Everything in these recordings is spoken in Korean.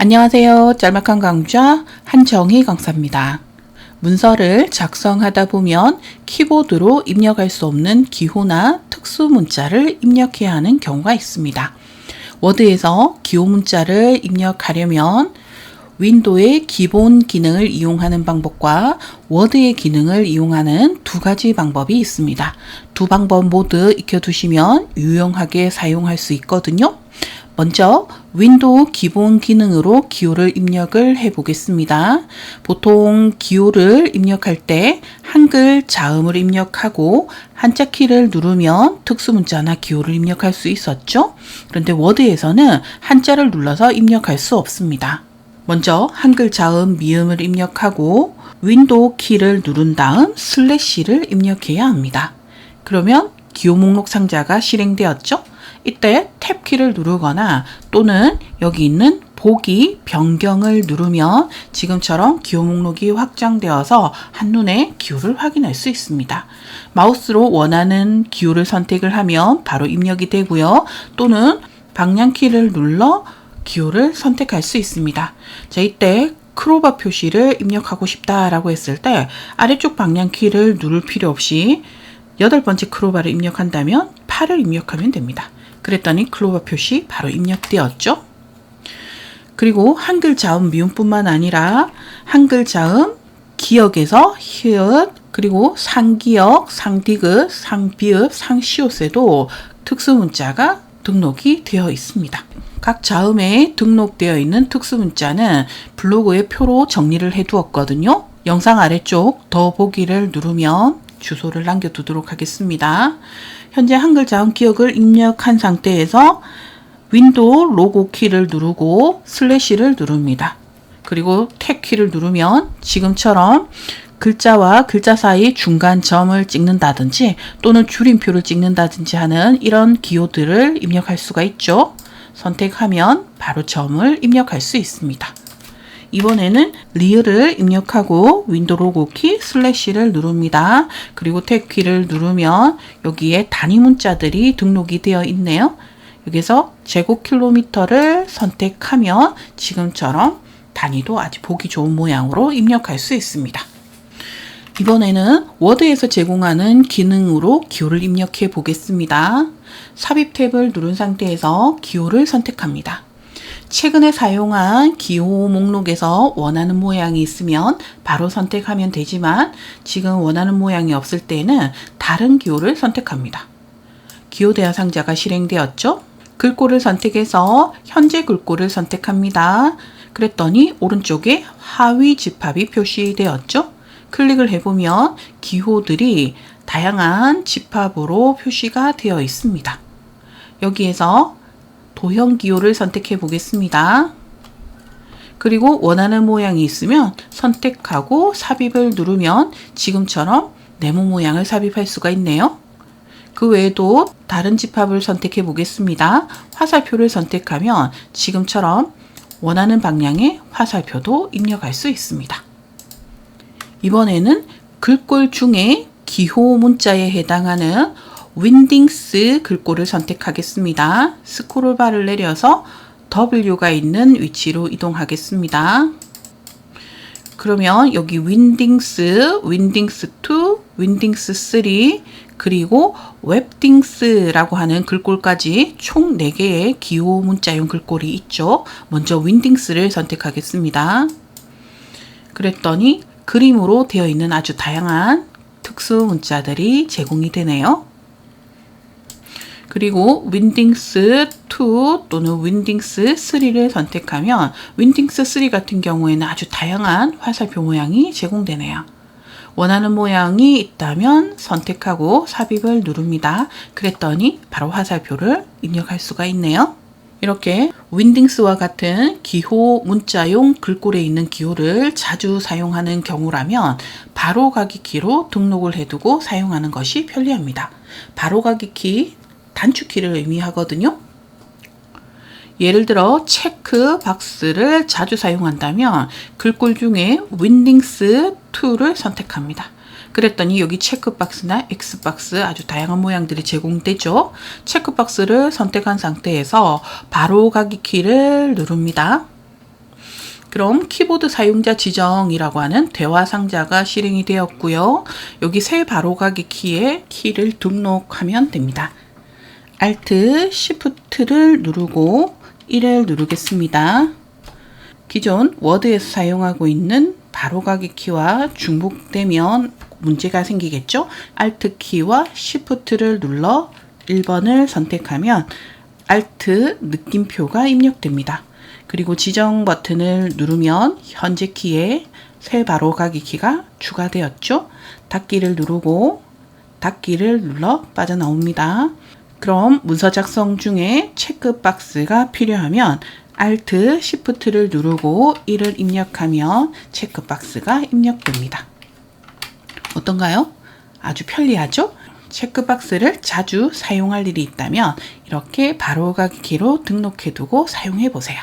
안녕하세요. 짤막한 강좌 한정희 강사입니다. 문서를 작성하다 보면 키보드로 입력할 수 없는 기호나 특수 문자를 입력해야 하는 경우가 있습니다. 워드에서 기호 문자를 입력하려면 윈도우의 기본 기능을 이용하는 방법과 워드의 기능을 이용하는 두 가지 방법이 있습니다. 두 방법 모두 익혀두시면 유용하게 사용할 수 있거든요. 먼저 윈도우 기본 기능으로 기호를 입력을 해 보겠습니다. 보통 기호를 입력할 때 한글 자음을 입력하고 한자 키를 누르면 특수 문자나 기호를 입력할 수 있었죠. 그런데 워드에서는 한자를 눌러서 입력할 수 없습니다. 먼저 한글 자음 미음을 입력하고 윈도우 키를 누른 다음 슬래시를 입력해야 합니다. 그러면 기호 목록 상자가 실행되었죠? 이때 탭키를 누르거나 또는 여기 있는 보기 변경을 누르면 지금처럼 기호 목록이 확장되어서 한눈에 기호를 확인할 수 있습니다. 마우스로 원하는 기호를 선택을 하면 바로 입력이 되고요. 또는 방향키를 눌러 기호를 선택할 수 있습니다. 자, 이때 크로바 표시를 입력하고 싶다라고 했을 때 아래쪽 방향키를 누를 필요 없이 여덟 번째 크로바를 입력한다면 8을 입력하면 됩니다. 그랬더니 클로바 표시 바로 입력되었죠. 그리고 한글 자음 미음뿐만 아니라 한글 자음 기역에서 히읗 그리고 상기역, 상디귿, 상비읍, 상시옷에도 특수 문자가 등록이 되어 있습니다. 각 자음에 등록되어 있는 특수 문자는 블로그에 표로 정리를 해 두었거든요. 영상 아래쪽 더 보기를 누르면 주소를 남겨두도록 하겠습니다. 현재 한글 자음 기억을 입력한 상태에서 윈도우 로고 키를 누르고 슬래시를 누릅니다. 그리고 탭 키를 누르면 지금처럼 글자와 글자 사이 중간 점을 찍는다든지 또는 줄임표를 찍는다든지 하는 이런 기호들을 입력할 수가 있죠. 선택하면 바로 점을 입력할 수 있습니다. 이번에는 리을을 입력하고 윈도우 로고 키 슬래시를 누릅니다. 그리고 탭 키를 누르면 여기에 단위 문자들이 등록이 되어 있네요. 여기서 제곱킬로미터를 선택하면 지금처럼 단위도 아주 보기 좋은 모양으로 입력할 수 있습니다. 이번에는 워드에서 제공하는 기능으로 기호를 입력해 보겠습니다. 삽입 탭을 누른 상태에서 기호를 선택합니다. 최근에 사용한 기호 목록에서 원하는 모양이 있으면 바로 선택하면 되지만 지금 원하는 모양이 없을 때는 다른 기호를 선택합니다. 기호 대화 상자가 실행되었죠? 글꼴을 선택해서 현재 글꼴을 선택합니다. 그랬더니 오른쪽에 하위 집합이 표시되었죠? 클릭을 해보면 기호들이 다양한 집합으로 표시가 되어 있습니다. 여기에서 도형 기호를 선택해 보겠습니다. 그리고 원하는 모양이 있으면 선택하고 삽입을 누르면 지금처럼 네모 모양을 삽입할 수가 있네요. 그 외에도 다른 집합을 선택해 보겠습니다. 화살표를 선택하면 지금처럼 원하는 방향의 화살표도 입력할 수 있습니다. 이번에는 글꼴 중에 기호 문자에 해당하는 윈딩스 글꼴을 선택하겠습니다. 스크롤바를 내려서 W가 있는 위치로 이동하겠습니다. 그러면 여기 윈딩스, 윈딩스 2, 윈딩스 3, 그리고 웹딩스라고 하는 글꼴까지 총 4개의 기호 문자용 글꼴이 있죠. 먼저 윈딩스를 선택하겠습니다. 그랬더니 그림으로 되어 있는 아주 다양한 특수 문자들이 제공이 되네요. 그리고 윈딩스 2 또는 윈딩스 3를 선택하면 윈딩스 3 같은 경우에는 아주 다양한 화살표 모양이 제공되네요. 원하는 모양이 있다면 선택하고 삽입을 누릅니다. 그랬더니 바로 화살표를 입력할 수가 있네요. 이렇게 윈딩스와 같은 기호 문자용 글꼴에 있는 기호를 자주 사용하는 경우라면 바로가기 키로 등록을 해두고 사용하는 것이 편리합니다. 바로가기 키 단축키를 의미하거든요. 예를 들어 체크 박스를 자주 사용한다면 글꼴 중에 윈딩스 2를 선택합니다. 그랬더니 여기 체크박스나 X박스 아주 다양한 모양들이 제공되죠. 체크박스를 선택한 상태에서 바로 가기 키를 누릅니다. 그럼 키보드 사용자 지정이라고 하는 대화 상자가 실행이 되었고요. 여기 새 바로 가기 키에 키를 등록하면 됩니다. Alt, Shift를 누르고 1을 누르겠습니다. 기존 워드에서 사용하고 있는 바로가기 키와 중복되면 문제가 생기겠죠? Alt 키와 Shift를 눌러 1번을 선택하면 Alt 느낌표가 입력됩니다. 그리고 지정 버튼을 누르면 현재 키에 새 바로가기 키가 추가되었죠? 닫기를 누르고 닫기를 눌러 빠져나옵니다. 그럼 문서 작성 중에 체크 박스가 필요하면 Alt, Shift를 누르고 1을 입력하면 체크 박스가 입력됩니다. 어떤가요? 아주 편리하죠? 체크박스를 자주 사용할 일이 있다면 이렇게 바로가기 키로 등록해두고 사용해 보세요.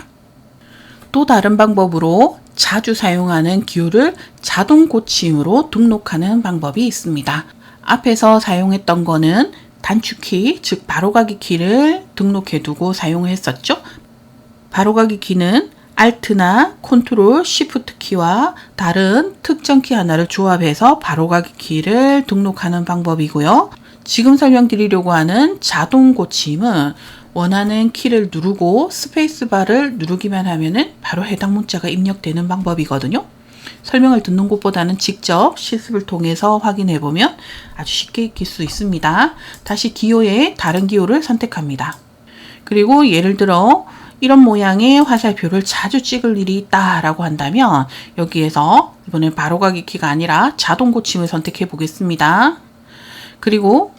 또 다른 방법으로 자주 사용하는 기호를 자동 고침으로 등록하는 방법이 있습니다. 앞에서 사용했던 거는 단축키, 즉 바로가기 키를 등록해 두고 사용했었죠. 바로가기 키는 Alt나 Ctrl, Shift 키와 다른 특정 키 하나를 조합해서 바로가기 키를 등록하는 방법이고요. 지금 설명드리려고 하는 자동 고침은 원하는 키를 누르고 스페이스바를 누르기만 하면은 바로 해당 문자가 입력되는 방법이거든요. 설명을 듣는 것보다는 직접 실습을 통해서 확인해 보면 아주 쉽게 익힐 수 있습니다. 다시 기호에 다른 기호를 선택합니다. 그리고 예를 들어 이런 모양의 화살표를 자주 찍을 일이 있다라고 한다면 여기에서 이번엔 바로가기 키가 아니라 자동 고침을 선택해 보겠습니다. 그리고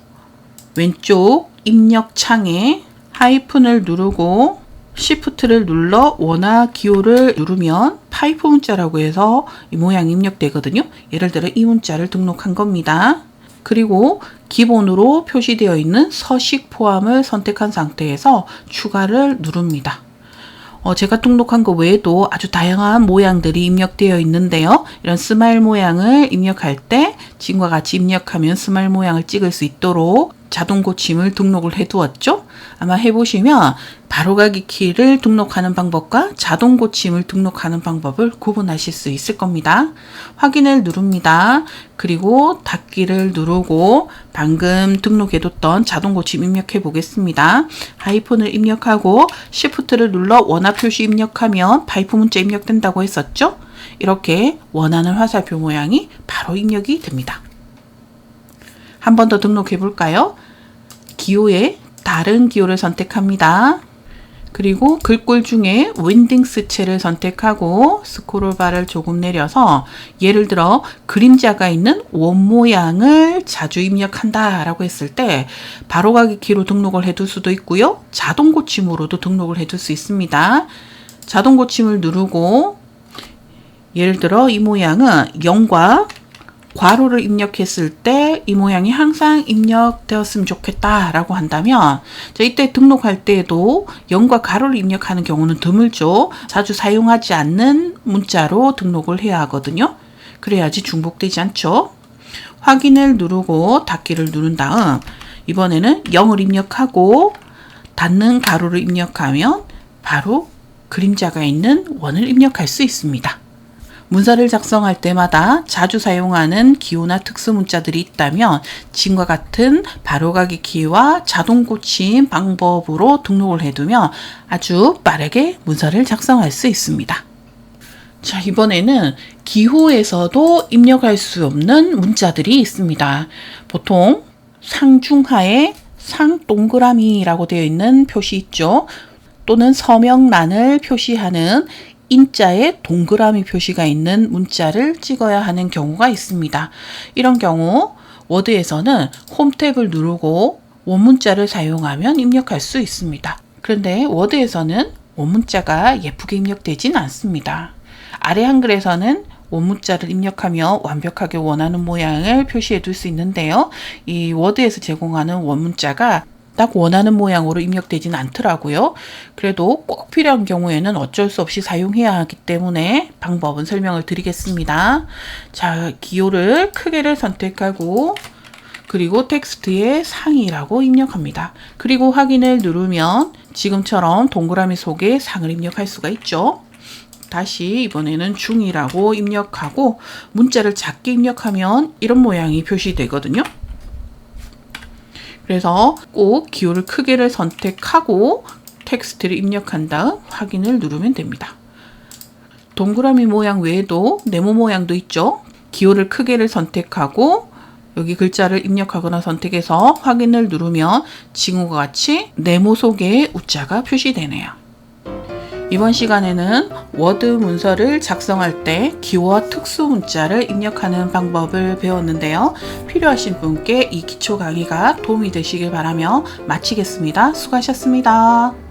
왼쪽 입력 창에 하이픈을 누르고 Shift를 눌러 원화 기호를 누르면 파이프 문자라고 해서 이 모양이 입력되거든요. 예를 들어 이 문자를 등록한 겁니다. 그리고 기본으로 표시되어 있는 서식 포함을 선택한 상태에서 추가를 누릅니다. 어, 제가 등록한 것 외에도 아주 다양한 모양들이 입력되어 있는데요. 이런 스마일 모양을 입력할 때 지금과 같이 입력하면 스마일 모양을 찍을 수 있도록 자동 고침을 등록을 해 두었죠. 아마 해보시면 바로가기 키를 등록하는 방법과 자동 고침을 등록하는 방법을 구분하실 수 있을 겁니다. 확인을 누릅니다. 그리고 닫기를 누르고 방금 등록해뒀던 자동 고침 입력해 보겠습니다. 하이픈을 입력하고 Shift를 눌러 원화 표시 입력하면 파이프 문자 입력된다고 했었죠? 이렇게 원하는 화살표 모양이 바로 입력이 됩니다. 한 번 더 등록해 볼까요? 기호에 다른 기호를 선택합니다. 그리고 글꼴 중에 윈딩스체를 선택하고 스크롤바를 조금 내려서 예를 들어 그림자가 있는 원 모양을 자주 입력한다 라고 했을 때 바로가기 키로 등록을 해둘 수도 있고요. 자동 고침으로도 등록을 해둘 수 있습니다. 자동 고침을 누르고 예를 들어 이 모양은 0과 괄호를 입력했을 때 이 모양이 항상 입력되었으면 좋겠다라고 한다면 자, 이때 등록할 때에도 0과 괄호를 입력하는 경우는 드물죠. 자주 사용하지 않는 문자로 등록을 해야 하거든요. 그래야지 중복되지 않죠. 확인을 누르고 닫기를 누른 다음 이번에는 0을 입력하고 닫는 가로를 입력하면 바로 그림자가 있는 원을 입력할 수 있습니다. 문서를 작성할 때마다 자주 사용하는 기호나 특수 문자들이 있다면 지금과 같은 바로가기 키와 자동 고침 방법으로 등록을 해두면 아주 빠르게 문서를 작성할 수 있습니다. 자, 이번에는 기호에서도 입력할 수 없는 문자들이 있습니다. 보통 상중하에 상 동그라미라고 되어 있는 표시 있죠. 또는 서명란을 표시하는 인자에 동그라미 표시가 있는 문자를 찍어야 하는 경우가 있습니다. 이런 경우 워드에서는 홈 탭을 누르고 원문자를 사용하면 입력할 수 있습니다. 그런데 워드에서는 원문자가 예쁘게 입력되진 않습니다. 아래 한글에서는 원문자를 입력하며 완벽하게 원하는 모양을 표시해 둘 수 있는데요. 이 워드에서 제공하는 원문자가 딱 원하는 모양으로 입력되지는 않더라고요. 그래도 꼭 필요한 경우에는 어쩔 수 없이 사용해야 하기 때문에 방법은 설명을 드리겠습니다. 자, 기호를 크게를 선택하고 그리고 텍스트에 상이라고 입력합니다. 그리고 확인을 누르면 지금처럼 동그라미 속에 상을 입력할 수가 있죠. 다시 이번에는 중이라고 입력하고 문자를 작게 입력하면 이런 모양이 표시되거든요. 그래서 꼭 기호를 크게를 선택하고 텍스트를 입력한 다음 확인을 누르면 됩니다. 동그라미 모양 외에도 네모 모양도 있죠. 기호를 크게를 선택하고 여기 글자를 입력하거나 선택해서 확인을 누르면 지금과 같이 네모 속에 우자가 표시되네요. 이번 시간에는 워드 문서를 작성할 때 기호와 특수 문자를 입력하는 방법을 배웠는데요. 필요하신 분께 이 기초 강의가 도움이 되시길 바라며 마치겠습니다. 수고하셨습니다.